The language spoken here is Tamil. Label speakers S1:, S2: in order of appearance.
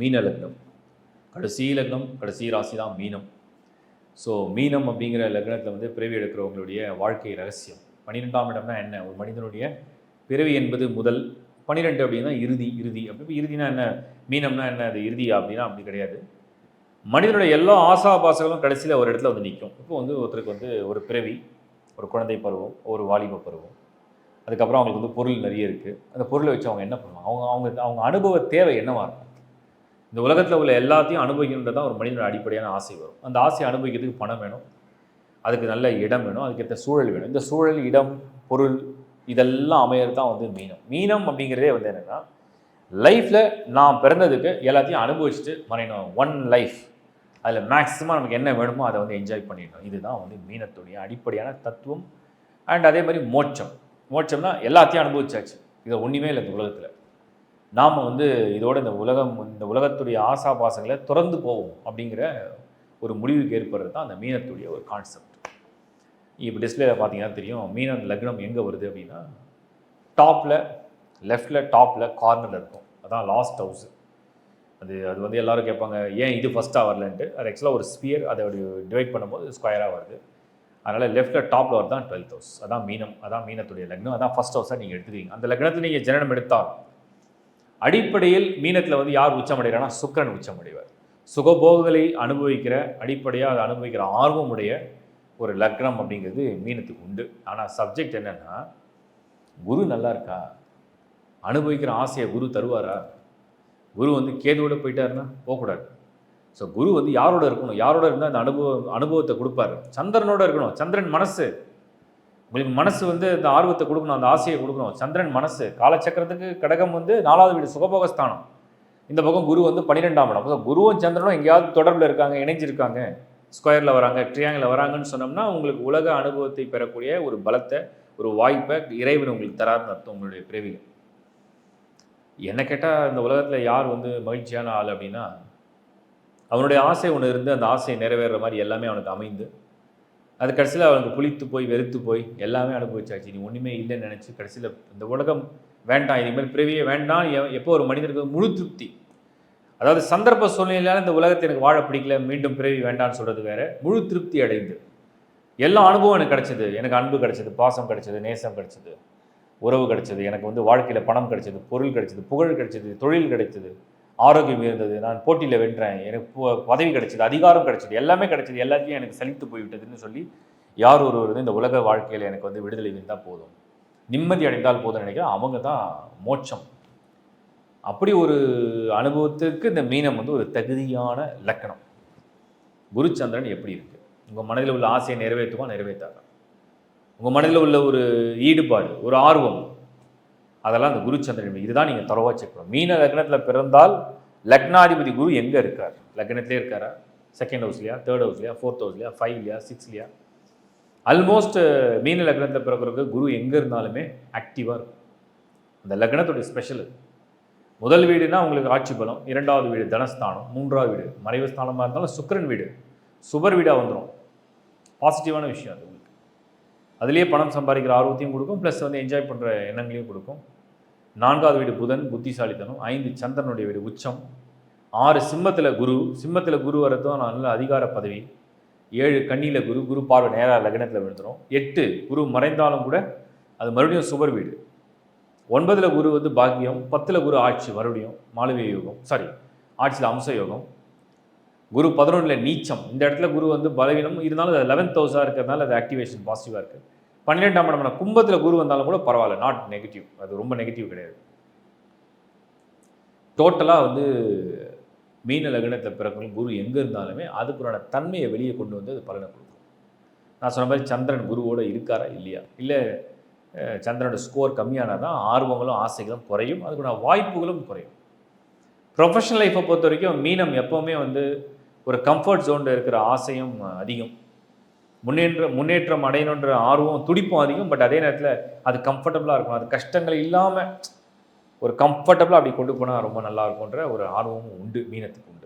S1: மீன லக்னம். கடைசி லக்னம் கடைசி ராசி தான் மீனம். ஸோ மீனம் அப்படிங்கிற லக்னத்தில் வந்து பிறவி எடுக்கிறவங்களுடைய வாழ்க்கை ரகசியம். பன்னிரெண்டாம் இடம்னா என்ன? ஒரு மனிதனுடைய பிறவி என்பது முதல். பன்னிரெண்டு அப்படின்னா இறுதி இறுதி. அப்படி இறுதினா என்ன? மீனம்னா என்ன? அது இறுதியா அப்படின்னா அப்படி கிடையாது. மனிதனுடைய எல்லா ஆசாபாசங்களும் கடைசியில் ஒரு இடத்துல வந்து நிற்கும் இப்போ வந்து ஒருத்தருக்கு வந்து ஒரு பிறவி ஒரு குழந்தை பருவம் ஒரு வாலிப பருவம். அதுக்கப்புறம் அவங்களுக்கு வந்து பொருள் நிறைய இருக்குது அந்த பொருளை வச்சு அவங்க என்ன பண்ணுவாங்க? அவங்க அவங்க அவங்க அனுபவ தேவை என்னவாக இருக்கும்? இந்த உலகத்தில் உள்ள எல்லாத்தையும் அனுபவிக்கணுன்றது தான் ஒரு மனிதனோட அடிப்படையான ஆசை வரும். அந்த ஆசையை அனுபவிக்கிறதுக்கு பணம் வேணும். அதுக்கு நல்ல இடம் வேணும். அதுக்கேற்ற சூழல் வேணும். இந்த சூழல் இடம் பொருள் இதெல்லாம் அமையிறது தான் வந்து மீனம். மீனம் அப்படிங்கிறதே வந்து என்னென்னா லைஃப்பில் நான் பிறந்ததுக்கு எல்லாத்தையும் அனுபவிச்சுட்டு மறையணும். ஒன் லைஃப் அதில் மேக்ஸிமம் நமக்கு என்ன வேணுமோ அதை வந்து என்ஜாய் பண்ணிடணும். இதுதான் வந்து மீனத்துடைய அடிப்படையான தத்துவம். அண்ட் அதே மாதிரி மோட்சம். மோட்சம்னா எல்லாத்தையும் அனுபவிச்சாச்சு. இது ஒன்றுமே இல்லை இந்த உலகத்தில். நாம் வந்து இதோட இந்த உலகம் இந்த உலகத்துடைய ஆசாபாசங்களை திறந்து போவோம் அப்படிங்கிற ஒரு முடிவுக்கு ஏற்படுறது தான் அந்த மீனத்துடைய ஒரு கான்செப்ட் இப்போ டிஸ்பிளேல பார்த்தீங்கன்னா தெரியும் மீனம் லக்னம் எங்கே வருது அப்படின்னா டாப்பில் லெஃப்டில் டாப்பில் கார்னரில் இருக்கும். அதான் லாஸ்ட் ஹவுஸு அது அது வந்து எல்லோரும் கேட்பாங்க ஏன் இது ஃபஸ்ட்டாக வரலன்ட்டு? அது ஆக்சுவலாக ஒரு ஸ்பியர் அதை டிவைட் பண்ணும்போது ஸ்கொயராக வருது. அதனால் லெஃப்ட்டில் டாப்பில் வருது தான் டுவெல்த் ஹவுஸ் அதான் மீனம் அதான் மீனத்துடைய லக்னம் அதான் ஃபஸ்ட் ஹவுஸாக நீங்கள் எடுத்துக்கிறீங்க. அந்த லக்னத்தில் நீங்கள் ஜனனம் எடுத்தால் அடிப்படையில் மீனத்தில் வந்து யார் உச்சமடைகிறான்னா சுக்கரன் உச்சமடைவார். சுகபோகங்களை அனுபவிக்கிற அடிப்படையாக அதை அனுபவிக்கிற ஆர்வமுடைய ஒரு லக்னம் அப்படிங்கிறது மீனத்துக்கு உண்டு. ஆனால் சப்ஜெக்ட் என்னென்னா குரு நல்லா இருக்கா? அனுபவிக்கிற ஆசையை குரு தருவாரா? குரு வந்து கேதுவோட போயிட்டாருன்னா போகக்கூடாது. ஸோ குரு வந்து யாரோட இருக்கணும்? யாரோட இருந்தால் அந்த அனுபவம் அனுபவத்தை கொடுப்பாரு? சந்திரனோட இருக்கணும். சந்திரன் மனசு. உங்களுக்கு மனசு வந்து அந்த ஆர்வத்தை கொடுக்கணும் அந்த ஆசையை கொடுக்கணும். சந்திரன் மனசு காலச்சக்கரத்துக்கு கடகம் வந்து நாலாவது வீடு சுகபோகஸ்தானம். இந்த பக்கம் குரு வந்து பன்னிரெண்டாம் இடம். அப்போ குருவும் சந்திரனும் எங்கேயாவது தொடர்பில் இருக்காங்க இணைஞ்சிருக்காங்க. ஸ்கொயரில் வராங்க ட்ரியாங்கில் வராங்கன்னு சொன்னோம்னா உங்களுக்கு உலக அனுபவத்தை பெறக்கூடிய ஒரு பலத்தை ஒரு வாய்ப்பை இறைவன் உங்களுக்கு தராருன்னு அர்த்தம் உங்களுடைய பிறவியில். என்ன கேட்டால் இந்த உலகத்தில் யார் வந்து மகிழ்ச்சியான ஆள் அப்படின்னா அவனுடைய ஆசை ஒன்று இருந்து அந்த ஆசையை நிறைவேற மாதிரி எல்லாமே அவனுக்கு அமைந்து அது கடைசியில் அவனுக்கு புளித்து போய் வெறுத்து போய் எல்லாமே அனுபவிச்சாச்சு. நீ ஒன்றுமே இல்லைன்னு நினச்சி கடைசியில் இந்த உலகம் வேண்டாம். இனிமேல் பிறவியே வேண்டாம். எப்போ ஒரு மனிதனுக்கு முழு திருப்தி. அதாவது சந்தர்ப்ப சூழ்நிலையால் இந்த உலகத்தை எனக்கு வாழ பிடிக்கல மீண்டும் பிறவி வேண்டாம்னு சொல்கிறது வேற. முழு திருப்தி அடைந்து. எல்லா அனுபவம் எனக்கு கிடச்சிது. எனக்கு அன்பு கிடச்சிது பாசம் கிடச்சிது நேசம் கிடச்சிது உறவு கிடச்சிது எனக்கு வந்து வாழ்க்கையில் பணம் கிடச்சிது பொருள் கிடச்சிது புகழ் கிடச்சிது தொழில் கிடைச்சது. ஆரோக்கியம் இருந்தது நான் போட்டியில் வென்றேன். எனக்கு பதவி கிடைச்சிது அதிகாரம் கிடைச்சிது எல்லாமே கிடைச்சிது. எல்லாத்தையும் எனக்கு சலித்து போய்விட்டதுன்னு சொல்லி யார் ஒருவர் வந்து இந்த உலக வாழ்க்கையில் எனக்கு வந்து விடுதலை இருந்தால் போதும். நிம்மதி அடைந்தால் போதும் நினைக்கிறேன். அவங்க தான் மோட்சம். அப்படி ஒரு அனுபவத்துக்கு இந்த மீனம் வந்து ஒரு தகுதியான லக்கணம். குருச்சந்திரன் எப்படி இருக்குது உங்கள் மனதில் உள்ள ஆசையை நிறைவேற்றுமா நிறைவேற்றாதா உங்கள் மனதில் உள்ள ஒரு ஈடுபாடு ஒரு ஆர்வம் அதெல்லாம் அந்த குரு சந்திரன் இதுதான் நீங்கள் தொலைவாக செக் பண்ணணும். மீன லக்னத்தில் பிறந்தால் லக்னாதிபதி குரு எங்கே இருக்கார்? லக்னத்திலே இருக்காரா? செகண்ட் ஹவுஸ்லையா தேர்ட் ஹவுஸ்லையா ஃபோர்த் ஹவுஸ்லையா ஃபைவ்லையா சிக்ஸ்லையா ஆல்மோஸ்ட் மீன லக்னத்தில் பிறக்கிறவங்க குரு எங்கே இருந்தாலுமே ஆக்டிவாக இருக்கும். அந்த லக்னத்துடைய ஸ்பெஷல் முதல் வீடுனா உங்களுக்கு ஆட்சி பலம் இரண்டாவது வீடு தனஸ்தானம் மூன்றாவது வீடு மறைவு ஸ்தானமாக இருந்தாலும் சுக்கிரன் வீடு. சுபர் வீடாக வந்துடும் பாசிட்டிவான விஷயம் அது. அதுலேயே பணம் சம்பாதிக்கிற ஆர்வத்தையும் கொடுக்கும் ப்ளஸ் வந்து என்ஜாய் பண்ணுற எண்ணங்களையும் கொடுக்கும். நான்காவது வீடு புதன் புத்திசாலித்தனம். ஐந்து சந்திரனுடைய வீடு உச்சம். ஆறு சிம்மத்தில் குரு. சிம்மத்தில் குரு வரதும் நல்ல அதிகார பதவி. ஏழு கண்ணியில் குரு. குரு பார்வை நேராக லக்னத்தில் விழுந்துடும் எட்டு குரு மறைந்தாலும் கூட அது மறுபடியும் சுவர் வீடு. ஒன்பதில் குரு வந்து பாக்கியம். பத்தில் குரு ஆட்சி மறுபடியும். மாளவிய யோகம். சாரி ஆட்சியில் அம்ச யோகம். குரு பதினொன்றில் நீச்சம். இந்த இடத்துல குரு வந்து பலவீனம். இருந்தாலும் அது லெவன்த் ஹவுஸாக இருக்கிறதுனால அது ஆக்டிவேஷன் பாசிட்டிவாக இருக்குது பன்னிரெண்டாம் இடம் கும்பத்தில் குரு வந்தாலும் கூட பரவாயில்ல. நாட் நெகட்டிவ் அது ரொம்ப நெகட்டிவ் கிடையாது. டோட்டலாக வந்து மீன லக்னத்தில் பிறக்கணும் குரு எங்கே இருந்தாலுமே அதுக்குறான தன்மையை வெளியே கொண்டு வந்து அது பலனை கொடுக்கும். நான் சொன்ன மாதிரி சந்திரன் குருவோட இருக்காரா? இல்லையா? இல்லை சந்திரனோட ஸ்கோர் கம்மியானால் தான் ஆர்வங்களும் ஆசைகளும் குறையும். அதுக்குண்டான வாய்ப்புகளும் குறையும். ப்ரொஃபஷனல் லைஃப்பை பொறுத்த வரைக்கும் மீனம் எப்போவுமே வந்து ஒரு கம்ஃபர்ட் ஜோனில் இருக்கிற ஆசையும் அதிகம். முன்னேற்ற முன்னேற்றம் அடையணுன்ற ஆர்வம் துடிப்பும் அதிகம் பட் அதே நேரத்தில் அது கம்ஃபர்டபுளாக இருக்கும். அது கஷ்டங்கள் இல்லாமல் ஒரு கம்ஃபர்டபுளாக அப்படி கொண்டு போனால் ரொம்ப நல்லா இருக்கும்ன்ற ஒரு ஆர்வமும் உண்டு மீனத்துக்கு உண்டு.